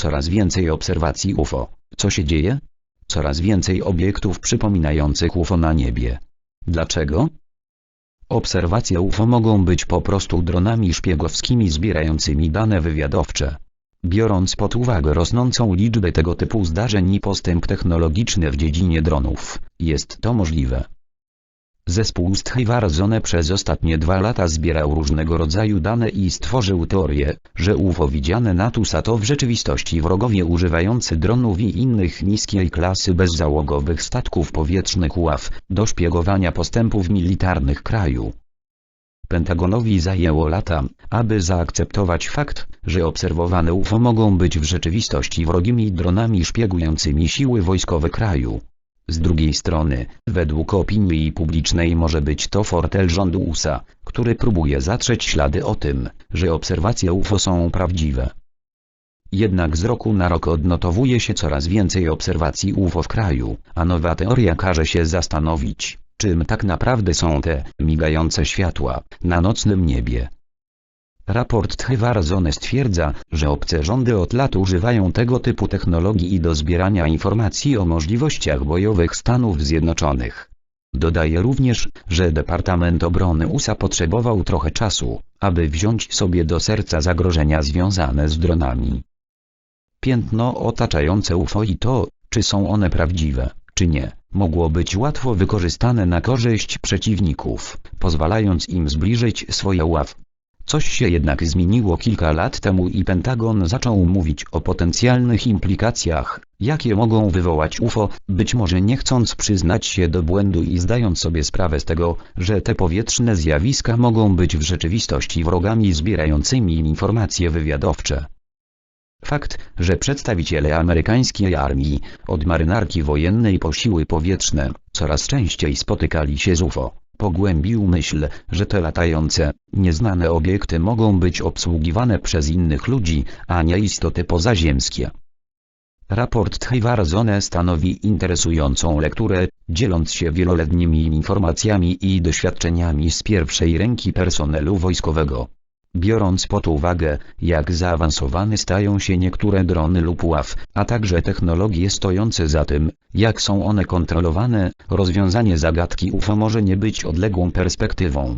Coraz więcej obserwacji UFO. Co się dzieje? Coraz więcej obiektów przypominających UFO na niebie. Dlaczego? Obserwacje UFO mogą być po prostu dronami szpiegowskimi zbierającymi dane wywiadowcze. Biorąc pod uwagę rosnącą liczbę tego typu zdarzeń i postęp technologiczny w dziedzinie dronów, jest to możliwe. Zespół Stchejwarzone przez ostatnie dwa lata zbierał różnego rodzaju dane i stworzył teorię, że UFO widziane na TUSA to w rzeczywistości wrogowie używający dronów i innych niskiej klasy bezzałogowych statków powietrznych UAW do szpiegowania postępów militarnych kraju. Pentagonowi zajęło lata, aby zaakceptować fakt, że obserwowane UFO mogą być w rzeczywistości wrogimi dronami szpiegującymi siły wojskowe kraju. Z drugiej strony, według opinii publicznej może być to fortel rządu USA, który próbuje zatrzeć ślady o tym, że obserwacje UFO są prawdziwe. Jednak z roku na rok odnotowuje się coraz więcej obserwacji UFO w kraju, a nowa teoria każe się zastanowić, czym tak naprawdę są te migające światła na nocnym niebie. Raport Tchewarzone stwierdza, że obce rządy od lat używają tego typu technologii i do zbierania informacji o możliwościach bojowych Stanów Zjednoczonych. Dodaje również, że Departament Obrony USA potrzebował trochę czasu, aby wziąć sobie do serca zagrożenia związane z dronami. Piętno otaczające UFO i to, czy są one prawdziwe, czy nie, mogło być łatwo wykorzystane na korzyść przeciwników, pozwalając im zbliżyć swoje ław. Coś się jednak zmieniło kilka lat temu i Pentagon zaczął mówić o potencjalnych implikacjach, jakie mogą wywołać UFO, być może nie chcąc przyznać się do błędu i zdając sobie sprawę z tego, że te powietrzne zjawiska mogą być w rzeczywistości wrogami zbierającymi informacje wywiadowcze. Fakt, że przedstawiciele amerykańskiej armii, od marynarki wojennej po siły powietrzne, coraz częściej spotykali się z UFO, pogłębił myśl, że te latające, nieznane obiekty mogą być obsługiwane przez innych ludzi, a nie istoty pozaziemskie. Raport Tchejwarzone stanowi interesującą lekturę, dzieląc się wieloletnimi informacjami i doświadczeniami z pierwszej ręki personelu wojskowego. Biorąc pod uwagę, jak zaawansowane stają się niektóre drony lub ław, a także technologie stojące za tym, jak są one kontrolowane, rozwiązanie zagadki UFO może nie być odległą perspektywą.